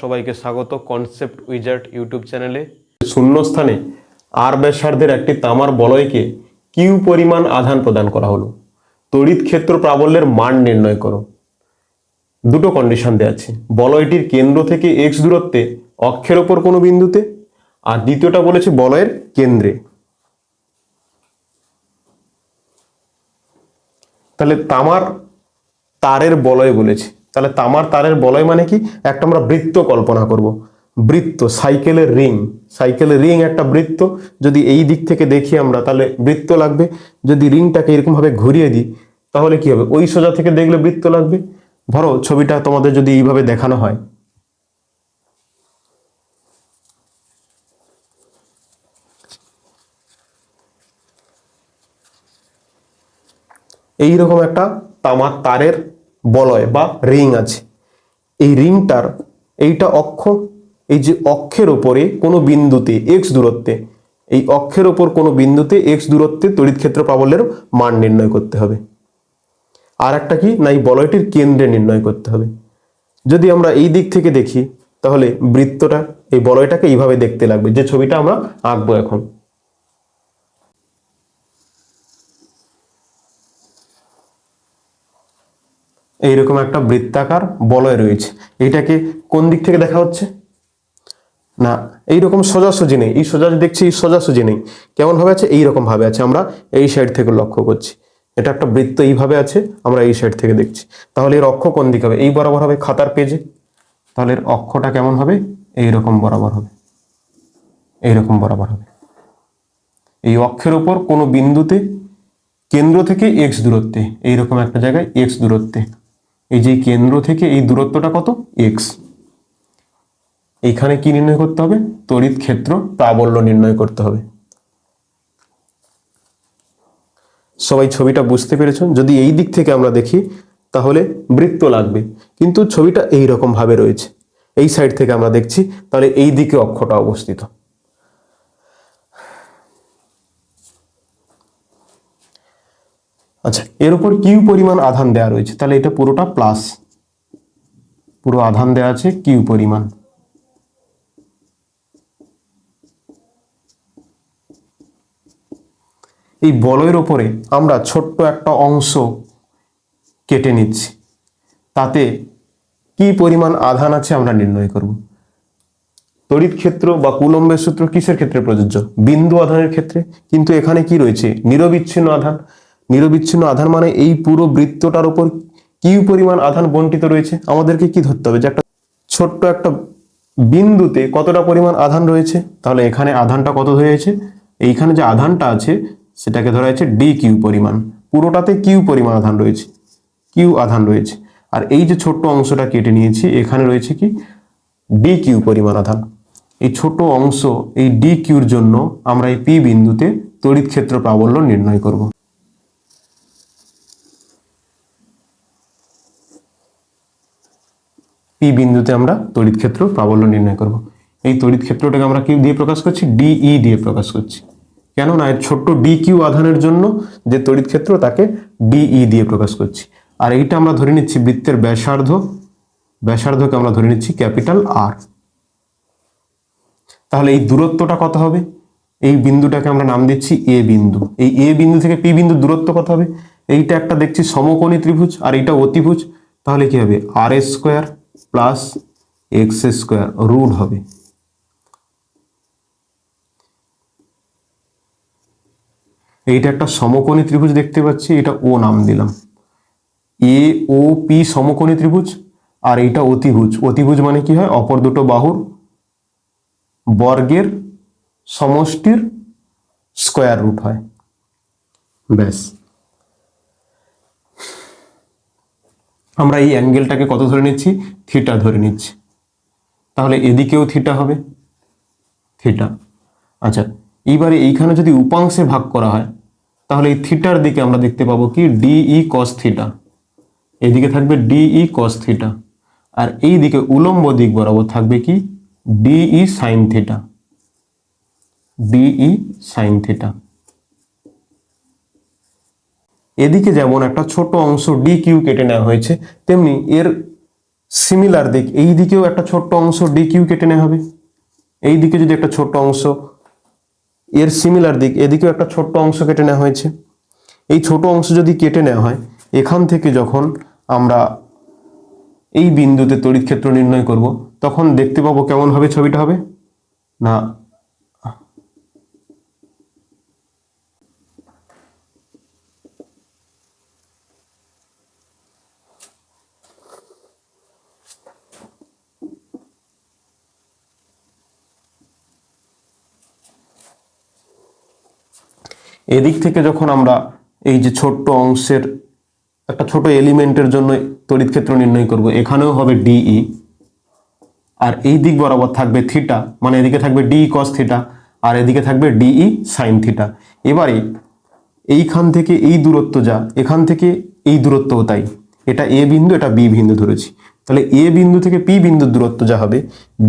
সবাইকে স্বাগত concept wizard YouTube চ্যানেলে। শূন্যস্থানে আর ব্যাসার্ধের একটি তামার বলয়কে কিউ পরিমাণ আধান প্রদান করা হলো। তড়িৎ ক্ষেত্র প্রাবল্যের মান নির্ণয় করো। দুটো কন্ডিশন দেওয়া আছে। বলয়টির কেন্দ্র থেকে এক্স দূরত্বে অক্ষের ওপর কোনো বিন্দুতে, আর দ্বিতীয়টা বলেছে বলয়ের কেন্দ্রে। তাহলে তামার তারের বলয় বলেছে। তাহলে তামার তারের বলয় মানে কি? একটা আমরা বৃত্ত কল্পনা করব। বৃত্ত, সাইকেলের রিং। সাইকেলের রিং একটা বৃত্ত। যদি এই দিক থেকে দেখি আমরা, তাহলে বৃত্ত লাগবে। যদি রিংটাকে এরকম ভাবে ঘুরিয়ে দিই, তাহলে কি হবে? ওই সোজা থেকে দেখলে বৃত্ত লাগবে। ধরো ছবিটা তোমাদের যদি এইভাবে দেখানো হয়। এইরকম একটা তামার তারের বলয় বা রিং আছে। এই রিংটার এইটা অক্ষ, এই যে অক্ষের ওপরে কোনো বিন্দুতে এক্স দূরত্বে, এই অক্ষের ওপর কোনো বিন্দুতে এক্স দূরত্বে তড়িৎ ক্ষেত্র প্রাবল্যের মান নির্ণয় করতে হবে। আর একটা কি? না, এই বলয়টির কেন্দ্রে নির্ণয় করতে হবে। যদি আমরা এই দিক থেকে দেখি, তাহলে বৃত্তটা, এই বলয়টাকে এইভাবে দেখতে লাগবে। যে ছবিটা আমরা আঁকবো এখন। এইরকম একটা বৃত্তাকার বলয় রয়েছে। এইটাকে কোন দিক থেকে দেখা হচ্ছে? না, এইরকম সোজাসুজি নেই। এই সোজা দেখছি, এই সোজাসুজি নেই। কেমন ভাবে আছে? এইরকম ভাবে আছে। আমরা এই সাইড থেকে লক্ষ্য করছি। এটা একটা বৃত্ত এইভাবে আছে, আমরা এই সাইড থেকে দেখছি। তাহলে এর অক্ষ কোন দিকে হবে? এই বরাবর হবে খাতার পেজে। তাহলে এর অক্ষটা কেমন হবে? এইরকম বরাবর হবে। এইরকম বরাবর হবে। এই অক্ষের উপর কোনো বিন্দুতে কেন্দ্র থেকে এক্স দূরত্বে, এইরকম একটা জায়গায় এক্স দূরত্বে। এই যে কেন্দ্র থেকে এই দূরত্বটা কত? এক্স এখানে কি নির্ণয় করতে হবে? তড়িৎ ক্ষেত্র প্রাবল্য নির্ণয় করতে হবে। সবাই ছবিটা বুঝতে পেরেছ যদি এই দিক থেকে আমরা দেখি, তাহলে বৃত্ত লাগবে। কিন্তু ছবিটা এই রকম ভাবে রয়েছে। এই সাইড থেকে আমরা দেখছি, তাহলে এই দিকে অক্ষটা অবস্থিত। আচ্ছা এর উপর কিউ পরিমাণ আধান দেওয়া রয়েছে? তাহলে এটা পুরোটা প্লাস পুরো আধান দেওয়া আছে কিউ পরিমাণ। এই বলয়ের ওপরে আমরা ছোট্ট একটা অংশ কেটে নিচ্ছি। তাতে কি পরিমাণ আধান আছে আমরা নির্ণয় করব। তড়িৎ ক্ষেত্র বা কুলম্বের সূত্র কিসের ক্ষেত্রে প্রযোজ্য? বিন্দু আধানের ক্ষেত্রে। কিন্তু এখানে কি রয়েছে? নিরবিচ্ছিন্ন আধান। নিরবিচ্ছিন্ন আধান মানে এই পুরো বৃত্তটার উপর কি পরিমাণ আধান বন্টিত রয়েছে? আমাদেরকে কি ধরতে হবে? যে একটা ছোট্ট একটা বিন্দুতে কতটা পরিমাণ আধান রয়েছে? তাহলে এখানে আধানটা কত হয়েছে? এইখানে যে আধানটা আছে, সেটাকে ধরা হয়েছে ডি কিউ পরিমাণ। পুরোটাতে কিউ পরিমাণ আধান রয়েছে। কিউ আধান রয়েছে। আর এই যে ছোট্ট অংশটা কেটে নিয়েছি, এখানে রয়েছে কি? ডি কিউ পরিমাণ আধান। এই ছোট অংশ, এই ডি কিউর জন্য আমরা এই পি বিন্দুতে তড়িৎ ক্ষেত্র প্রাবল্য নির্ণয় করব। পি বিন্দুতে আমরা তড়িৎ ক্ষেত্র প্রাবল্য নির্ণয় করব। এই তড়িৎ ক্ষেত্রটাকে আমরা কি দিয়ে প্রকাশ করছি? ডিই দিয়ে প্রকাশ করছি। কেন না এর ছোট্ট ডি কিউ আধানের জন্য যে তড়িৎ ক্ষেত্র, তাকে ডিই দিয়ে প্রকাশ করছি। আর এইটা আমরা ধরে নিচ্ছি বৃত্তের ব্যাসার্ধ। ব্যাসার্ধকে আমরা ধরে নিচ্ছি ক্যাপিটাল আর তাহলে এই দূরত্বটা কত হবে? এই বিন্দুটাকে আমরা নাম দিচ্ছি এ বিন্দু। এই এ বিন্দু থেকে পি বিন্দু দূরত্ব কত হবে? এইটা একটা দেখছি সমকোণী ত্রিভুজ, আর এইটা অতিভুজ। তাহলে কি হবে? R S square plus X square root হবে। এইটা একটা সমকোণী ত্রিভুজ দেখতে পাচ্ছি, এটা ও নাম দিলাম। এ ও পি সমকোণী ত্রিভুজ আর এইটা অতিভুজ। অতিভুজ মানে কি হয়? অপর দুটো বাহুর বর্গের সমষ্টির স্কোয়ার রুট হয়। ব্যাস। আমরা এই অ্যাঙ্গেলটাকে কত ধরে নিচ্ছি? থিটা ধরে নিচ্ছি। তাহলে এদিকেও থিটা হবে। থিটা। আচ্ছা এইবারে এইখানে যদি উপাংশে ভাগ করা হয়, তাহলে এই থিটার দিকে আমরা দেখতে পাবো কি? D E cos theta. এদিকে থাকবে ডিই কস থিটা। আর এই দিকে উলম্ব দিক বরাবর থাকবে কি? D E sine theta. D E sine theta. এদিকে যেমন একটা ছোট অংশ ডি কিউ কেটে নেওয়া হয়েছে, তেমনি এর সিমিলার দিক, এই দিকেও একটা ছোট্ট অংশ ডি কিউ কেটে নেওয়া হবে। এই দিকে যদি একটা ছোট্ট অংশ এর সিমিলার দিক, এদিকেও একটা ছোট্ট অংশ কেটে নেওয়া হয়েছে। এই ছোট অংশ যদি কেটে নেওয়া হয়, এখান থেকে যখন আমরা এই বিন্দুতে তড়িৎ ক্ষেত্র নির্ণয় করব, তখন দেখতে পাবো কেমন হবে ছবিটা হবে? না এদিক থেকে যখন আমরা এই যে ছোট্ট অংশের একটা ছোট এলিমেন্টের জন্য তড়িৎ ক্ষেত্র নির্ণয় করব, এখানেও হবে ডিই আর এই দিক বরাবর থাকবে থিটা মানে এদিকে থাকবে ডি কস থিটা, আর এদিকে থাকবে ডিই সাইন থিটা। এবারে এইখান থেকে এই দূরত্ব যা, এখান থেকে এই দূরত্বও তাই। এটা এ বিন্দু, এটা বি বিন্দু ধরেছি। তাহলে এ বিন্দু থেকে পি বিন্দুর দূরত্ব যা হবে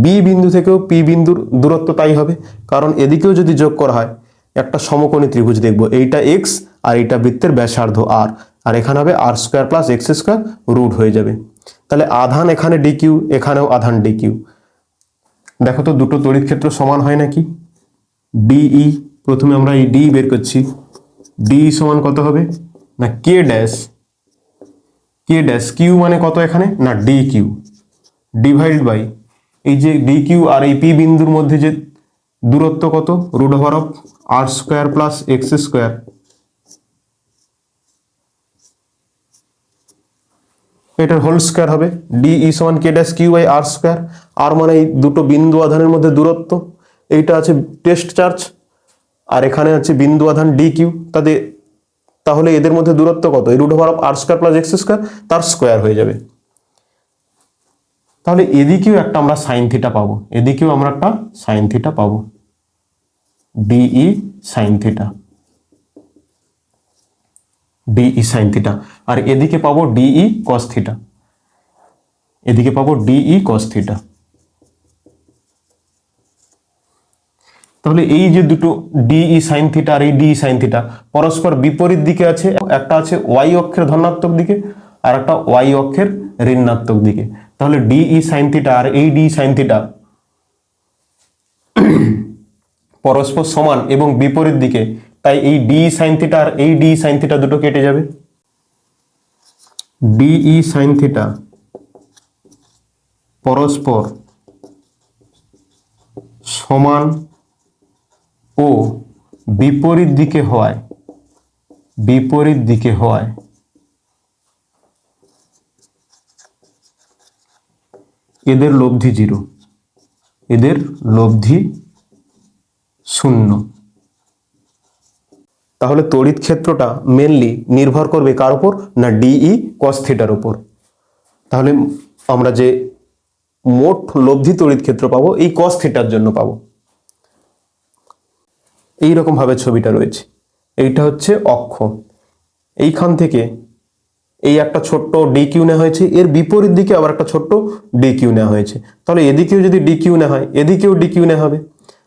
বি বিন্দু থেকেও পি বিন্দুর দূরত্ব তাই হবে। কারণ এদিকেও যদি যোগ করা হয় একটা সমকোণী ত্রিভুজ দেখব। এইটা এক্স আর এইটা বৃত্তের ব্যাসার্ধ আর আর এখানে হবে R square plus X square root হয়ে যাবে। তাহলে আধান এখানে ডিকিউ এখানেও আধান ডিকিউ দেখো তো দুটো তড়িৎ ক্ষেত্র সমান হয় নাকি? ডিই প্রথমে আমরা এই ডি বের করছি। ডি সমান কত হবে? না K dash K dash Q মানে কত এখানে? না ডি কিউ ডিভাইড বাই এই যে ডি কিউ আর এই পি বিন্দুর মধ্যে যে দূরত্ব কত? Root over of R square plus X square. এটার হোল স্কোয়ার হবে। ডি ই সমান K dash Q by R square. আর মানে এই দুটো বিন্দু আধানের মধ্যে দূরত্ব। এইটা আছে টেস্ট চার্জ আর এখানে আছে বিন্দু আধান ডি কিউ তাদের তাহলে এদের মধ্যে দূরত্ব কত? Root over of R square plus X square, তার স্কোয়ার হয়ে যাবে। তাহলে এদিকেও একটা আমরা সাইন থিটা পাবো। এদিকেও আমরা একটা সাইন থিটা পাবো। D E sine theta d E sine theta আর এদিকে পাবো ডিই কস থিটা এদিকে পাবো ডিই কস থিটা তাহলে এই যে দুটো ডিই সাইন থিটা আর এই ডিই সাইন থিটা পরস্পর বিপরীত দিকে আছে, একটা আছে ওয়াই অক্ষের ধনাত্মক দিকে, আর একটা ওয়াই অক্ষের ঋণাত্মক দিকে। তাহলে ডিই সাইন থিটা আর এই ডি সাইন থিটা পরস্পর সমান এবং বিপরীত দিকে, তাই এই ডি সাইন থিটা আর এই ডি সাইন থিটা দুটো কেটে যাবে। ডিই সাইন থিটা পরস্পর সমান ও বিপরীত দিকে হওয়ায়, বিপরীত দিকে হওয়ায় এদের লব্ধি জিরো। এদের লব্ধি শূন্য। তাহলে তড়িৎ ক্ষেত্রটা মেনলি নির্ভর করবে কার উপর? না ডিই কস থিটার উপর। তাহলে আমরা যে মোট লব্ধি তড়িৎ ক্ষেত্র পাবো, এই কস থিটার জন্য পাবো। এই রকম ছবিটা রয়েছে। এইটা হচ্ছে অক্ষ। এইখান থেকে এই একটা ছোট্ট ডি কিউ নেওয়া হয়েছে এর বিপরীত দিকে আবার একটা ছোট্ট ডি কিউ নেওয়া হয়েছে তাহলে এদিকেও যদি ডি কিউ নেওয়া হয় এদিকেও ডি কিউ নেওয়া হবে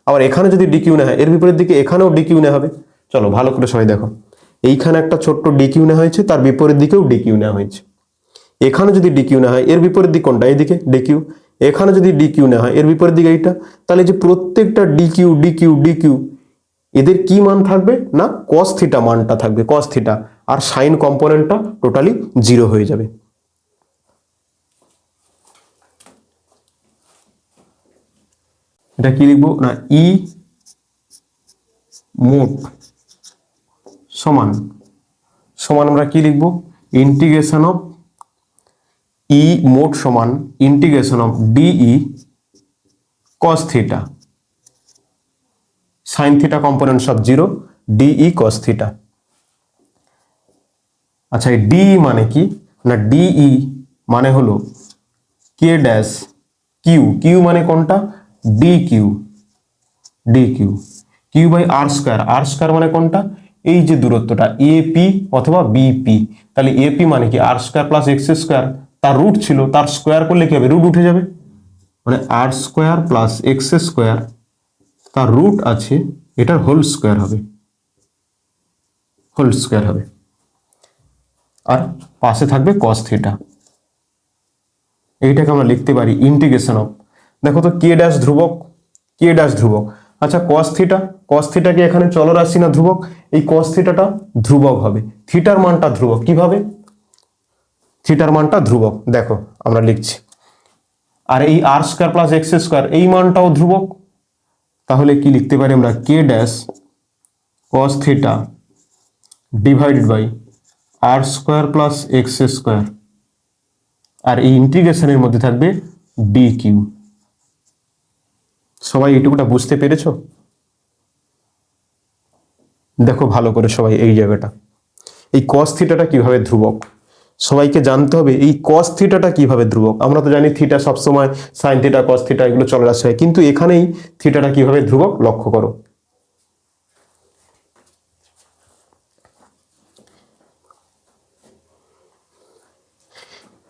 আবার এখানে যদি ডি কিউ নেওয়া হয় এর বিপরীত দিকে এখানেও ডি কিউ নেওয়া হবে চলো ভালো করে সবাই দেখো এইখানে একটা ছোট্ট ডি কিউ নেওয়া হয়েছে তার বিপরীত দিকেও ডি কিউ নেওয়া হয়েছে এখানে যদি ডি কিউ নেওয়া হয় এর বিপরীত দিক কোনটা এইদিকে ডি কিউ এখানে যদি ডি কিউ নেওয়া হয় এর বিপরীত দিকে এইটা তাহলে যে প্রত্যেকটা D Q D Q D Q এদের কি মান থাকবে না কস থিটা মানটা থাকবে কস থিটা আর সাইন কম্পোনেন্টটা টোটালি জিরো হয়ে যাবে। এটা কি লিখব? না, ই মোট সমান সমান আমরা কি লিখব? ইন্টিগ্রেশন অফ ই মোট সমান integration of d E cos theta. Sine theta component সব zero d E cos theta. আচ্ছা এই ডিই মানে কি? না ডিই মানে হলো কে ড্যাশ কিউ কিউ মানে কোনটা? D Q D Q Q by R square R square মানে কোনটা? এই যে দূরত্বটা এপি অথবা বিপি তাহলে এপি মানে কি? R square plus x square তার রুট ছিল, তার স্কোয়ার করলে কি হবে? রুট উঠে যাবে। মানে r square plus x square তার রুট আছে, এটার হোল স্কোয়ার হবে। হোল স্কোয়ার হবে। আর পাশে থাকবে কস থিটা এইটাকে আমরা লিখতে পারি ইন্টিগ্রেশন অফ দেখো তো কে ড্যাশ ধ্রুবক কে ড্যাশ ধ্রুবক। আচ্ছা কস থিটা কস থিটা কি এখানে চলরাশি না ধ্রুবক, এই কস থিটাটা ধ্রুবক হবে। থিটার মানটা ধ্রুবক, কীভাবে? থিটার মানটা ধ্রুবক, দেখো, আমরা লিখছি। আর এই r square plus x square এই মানটাও ধ্রুবক। তাহলে কি লিখতে পারি আমরা? K dash cos theta divided by r square plus x square আর এই ইন্টিগ্রেশনের মধ্যে থাকবে ডি কিউ সবাই এইটুকুটা বুঝতে পেরেছ? দেখো ভালো করে সবাই এই জায়গাটা। এই কস থিটাটা কীভাবে ধ্রুবক? সবাইকে জানতে হবে এই কস থিটাটা কীভাবে ধ্রুবক? আমরা তো জানি থিটা সবসময় সাইন থিটা কস থিটা এগুলো চলে আসে কিন্তু এখানেই থিটাটা কীভাবে ধ্রুবক? লক্ষ্য করো।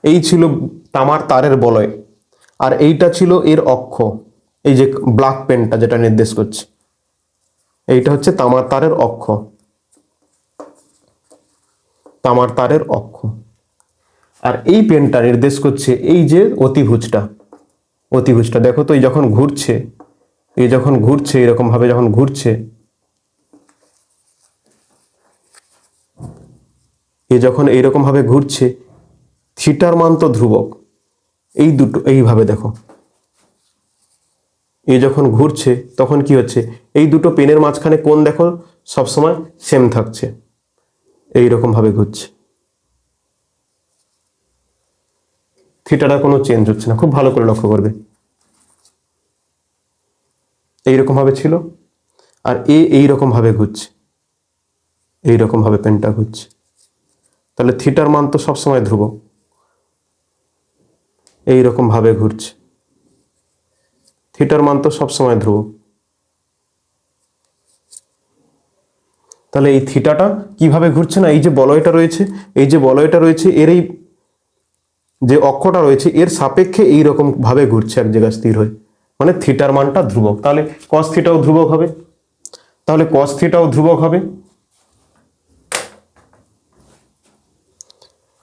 এই ছিল তামার তারের বলয়। আর এইটা ছিল এর অক্ষ। এই যে ব্ল্যাক পেনটা যেটা নির্দেশ করছে। এইটা হচ্ছে তামার তারের অক্ষ। তামার তারের অক্ষ। আর এই পেনটা নির্দেশ করছে এই যে অতিভুজটা। অতিভুজটা, দেখো তো, এই যখন ঘুরছে, এই যখন ঘুরছে এরকম ভাবে যখন ঘুরছে, এ যখন এইরকম ভাবে ঘুরছে থিটার মান তো ধ্রুবক। এই দুটো, এইভাবে দেখো। এ যখন ঘুরছে, তখন কি হচ্ছে? এই দুটো পেনের মাঝখানে কোন দেখো, সবসময় সেম থাকছে। এই রকম ভাবে ঘুরছে। থিটাটা কোনো চেঞ্জ হচ্ছে না। খুব ভালো করে লক্ষ্য করবে। এইরকম ভাবে ছিল, আর এ এইরকম ভাবে ঘুরছে। এইরকম ভাবে পেনটা ঘুরছে। তাহলে থিটার মান তো সবসময় ধ্রুবক। এইরকম ভাবে ঘুরছে। থিটার মান তো সবসময় ধ্রুব। তাহলে এই থিটাটা কীভাবে ঘুরছে না? এই যে বলয়টা রয়েছে, এই যে বলয়টা রয়েছে, এর এই যে অক্ষটা রয়েছে, এর সাপেক্ষে এই ভাবে ঘুরছে এক জায়গায় স্থির হয়ে। মানে থিটার মানটা ধ্রুবক। তাহলে কস থিটাও ধ্রুবক হবে। তাহলে কস থিটাও ধ্রুবক হবে।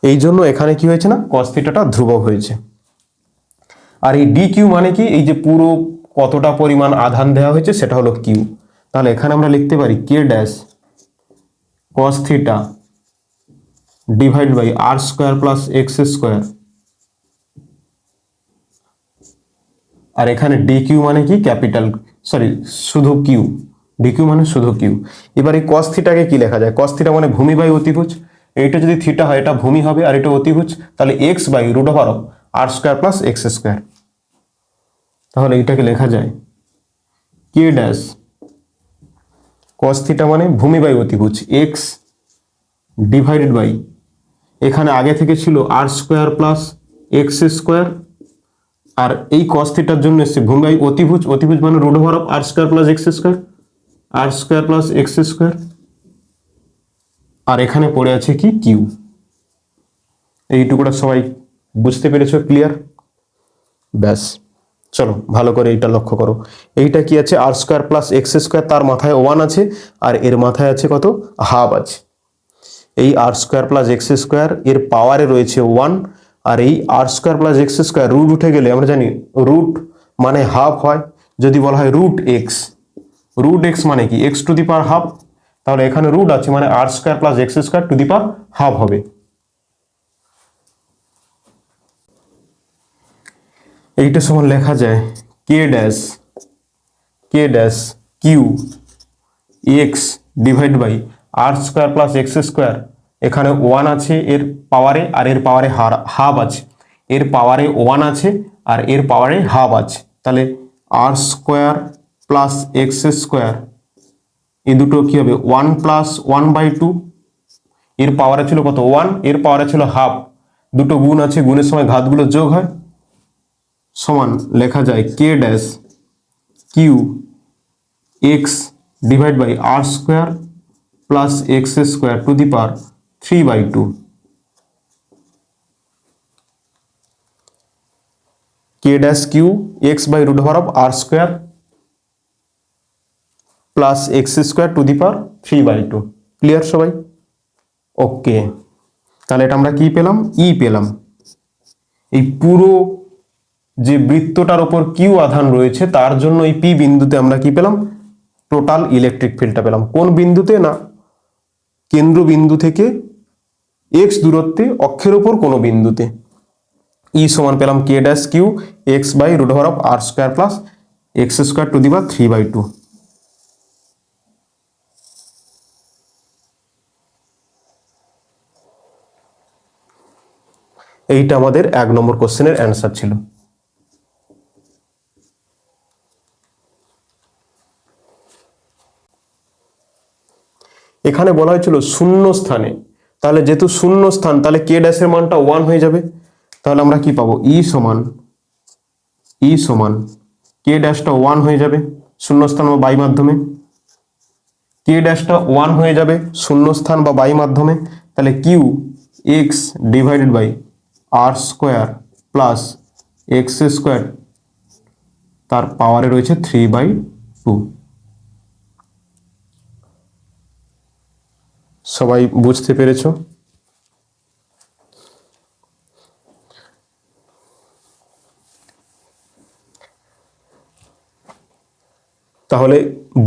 এই জন্য এখানে কি হয়েছে না? কস থিটাটা ধ্রুবক হয়েছে। আর এই ডি কিউ মানে কি? এই যে পুরো কতটা পরিমাণ আধান দেওয়া হয়েছে সেটা হলো কিউ তাহলে এখানে আমরা লিখতে পারি k dash cos theta divide by r square plus x square আর এখানে ডি কিউ মানে কি? ক্যাপিটাল সরি শুধু কিউ ডি কিউ মানে শুধু কিউ এবার এই কস থিটাকে কি লেখা যায়? কস থিটা মানে ভূমি বাই অতিভুজ। এইটা যদি থিটা হয়, এটা ভূমি হবে, আর এটা অতিভুজ, তাহলে x by root over r square plus x square তাহলে এইটাকে লেখা যায় কে ড্যাশ কস থিটা মানে ভূমি বাই অতিভুজ এক্স ডিভাইডেড বাই এখানে আগে থেকে ছিল r square plus x square আর এই কস থিটার জন্য এসছে ভূমি বাই অতিভুজ অতিভুজ মানে root over of r square plus x square r square plus x square আর এখানে পড়ে আছে কি কিউ এইটুকুটা সবাই বুঝতে পেরেছ ক্লিয়ার ব্যাস। চলো, ভালো করে এইটা লক্ষ্য করো। এইটা কি আছে? R square plus x square তার মাথায় ওয়ান আছে, আর এর মাথায় আছে কত? হাফ আছে। এই r square plus x square এর পাওয়ারে রয়েছে ওয়ান আর এই r square plus x square root উঠে গেলে, আমরা জানি রুট মানে হাফ হয়। যদি বলা হয় রুট এক্স রুট এক্স মানে কি? X to the power half তাহলে এখানে রুট আছে মানে r square plus x square to the power half হবে। এইটা সমান লেখা যায় k dash k dash q x divide by r square plus x square এখানে ওয়ান আছে, এর পাওয়ারে আর এর পাওয়ারে হাফ আছে। এর পাওয়ারে ওয়ান আছে আর এর পাওয়ারে হাফ আছে। তাহলে r square plus x square এই দুটো কী হবে? One plus one by two এর পাওয়ারে ছিল কত? ওয়ানের পাওয়ারে ছিল হাফ দুটো গুণ আছে, গুণের সময় ঘাতগুলো যোগ হয়। সমান লেখা যায় k dash q x divide by r square plus x square to the power three by two k dash q x by root over of r square plus x square to the power three by two clear সবাই? Okay তাহলে এটা আমরা কি পেলাম? ই পেলাম। এই পুরো যে বৃত্তটার ওপর কিউ আধান রয়েছে, তার জন্য এই পি বিন্দুতে আমরা কি পেলাম? টোটাল ইলেকট্রিক ফিল্ডটা পেলাম। কোন বিন্দুতে? না, কেন্দ্র বিন্দু থেকে এক্স দূরত্বে অক্ষের ওপর কোনো বিন্দুতে। ই সমান পেলাম k dash q x by root over of r square plus x square to the বা থ্রি বাই টু এইটা আমাদের এক নম্বর কোশ্চেনের অ্যান্সার ছিল। এখানে বলা হয়েছিল শূন্য স্থানে তাহলে যেহেতু শূন্য স্থান তাহলে কে ড্যাশের মানটা ওয়ান হয়ে যাবে। তাহলে আমরা কি পাবো? ই সমান ই সমান কে ড্যাশটা ওয়ান হয়ে যাবে শূন্যস্থান বা বাই মাধ্যমে। কে ড্যাশটা ওয়ান হয়ে যাবে শূন্যস্থান বা বাই মাধ্যমে। তাহলে q x divided by r square plus x square তার পাওয়ারে রয়েছে থ্রি বাই টু সবাই বুঝতে পেরেছ? তাহলে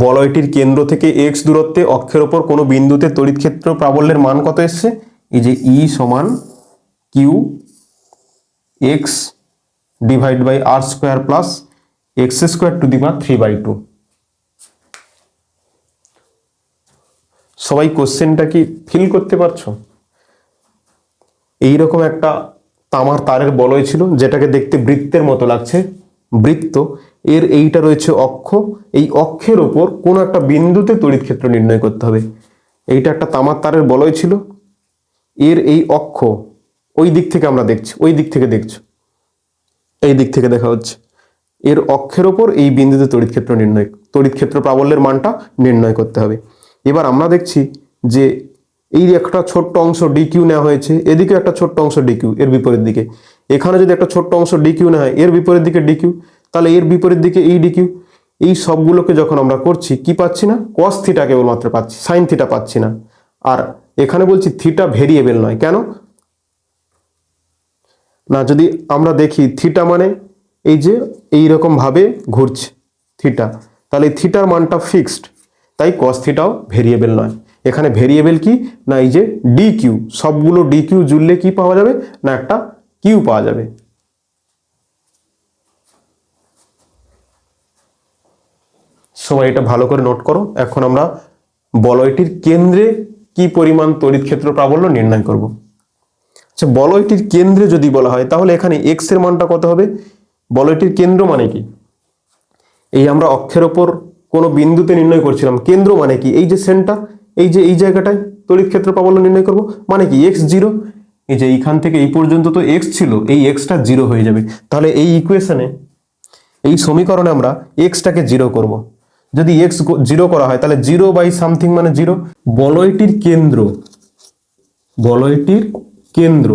বলয়টির কেন্দ্র থেকে এক্স দূরত্বে অক্ষের ওপর কোনো বিন্দুতে তড়িৎ ক্ষেত্র প্রাবল্যের মান কত এসছে? এই যে ই সমান q x divide by r square plus x square to the power three by two সবাই কোশ্চেনটা কি ফিল করতে পারছ? এইরকম একটা তামার তারের বলয় ছিল, যেটাকে দেখতে বৃত্তের মতো লাগছে। বৃত্ত, এর এইটা রয়েছে অক্ষ। এই অক্ষের ওপর কোনো একটা বিন্দুতে তড়িৎ ক্ষেত্র নির্ণয় করতে হবে। এইটা একটা তামার তারের বলয় ছিল। এর এই অক্ষ ওই দিক থেকে আমরা দেখছি, ওই দিক থেকে দেখছ। এই দিক থেকে দেখা হচ্ছে। এর অক্ষের ওপর এই বিন্দুতে তড়িৎ ক্ষেত্র নির্ণয়, তড়িৎ ক্ষেত্র প্রাবল্যের মানটা নির্ণয় করতে হবে। এবার আমরা দেখছি যে এই একটা ছোট্ট অংশ ডিকিউ নেওয়া হয়েছে, এদিকে একটা ছোট্ট অংশ ডিকিউ এর বিপরীত দিকে। এখানে যদি একটা ছোট্ট অংশ ডিকিউ নেওয়া হয়, এর বিপরীত দিকে ডিকিউ তাহলে এর বিপরীত দিকে এই ডিকিউ এই সবগুলোকে যখন আমরা করছি, কি পাচ্ছি না? কস থিটা কেবলমাত্র পাচ্ছি সাইন থিটা পাচ্ছি না। আর এখানে বলছি থিটা ভেরিয়েবল নয়, কেন? না, যদি আমরা দেখি থিটা মানে এই যে এই রকম ভাবে ঘুরছে থিটা তাহলে থিটার মানটা ফিক্সড তাই কস থিটাও ভেরিয়েবল নয়। এখানে ভেরিয়েবেল কি? না, এই যে ডি কিউ সবগুলো ডি কিউ জুড়লে কি পাওয়া যাবে? না, একটা কিউ পাওয়া যাবে। সবাই এটা ভালো করে নোট করো। এখন আমরা বলয়টির কেন্দ্রে কি পরিমাণ তড়িৎ ক্ষেত্র প্রাবল্য নির্ণয় করব। আচ্ছা বলয়টির কেন্দ্রে যদি বলা হয়, তাহলে এখানে এক্সের মানটা কত হবে? বলয়টির কেন্দ্র মানে কি? এই আমরা অক্ষের ওপর কোনো বিন্দুতে নির্ণয় করছিলাম। কেন্দ্র মানে কি? এই যে সেন্টার এই যে, এই জায়গাটায় তড়িৎ ক্ষেত্র প্রাবল্য নির্ণয় করব। মানে কি? এক্স জিরো এই যে এইখান থেকে এই পর্যন্ত তো এক্স ছিল, এই এক্সটা জিরো হয়ে যাবে। তাহলে এই ইকুয়েশনে এই সমীকরণে আমরা এক্সটাকে জিরো করব। যদি এক্স জিরো করা হয়, তাহলে জিরো বাই সামথিং মানে জিরো বলয়টির কেন্দ্র বলয়টির কেন্দ্র।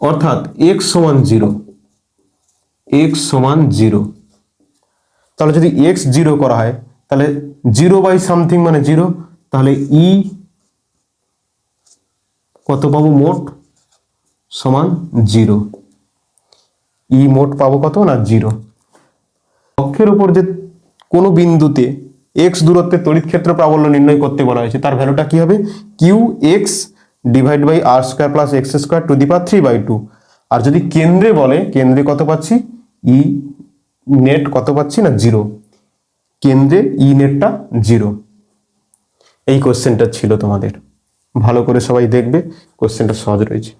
অর্থাৎ এক্স সমান জিরো এক্স সমান জিরো তাহলে যদি এক্স জিরো করা হয়, তাহলে জিরো বাই সামথিং মানে জিরো তাহলে ই কত পাবো মোট? সমান জিরো ই মোট পাবো কত না জিরো অক্ষের উপর যে কোনো বিন্দুতে এক্স দূরত্বে তড়িৎ ক্ষেত্র প্রাবল্য নির্ণয় করতে বলা হয়েছে, তার ভ্যালুটা কি হবে? Q x divide by r square plus x square to the power three by two আর যদি কেন্দ্রে বলে, কেন্দ্রে কত পাচ্ছি? ই নেট কত পাচ্ছি না? জিরো কেন্দ্রে ই নেটটা জিরো এই কোশ্চেনটা ছিল তোমাদের। ভালো করে সবাই দেখবে কোশ্চেনটা সহজ রয়েছে।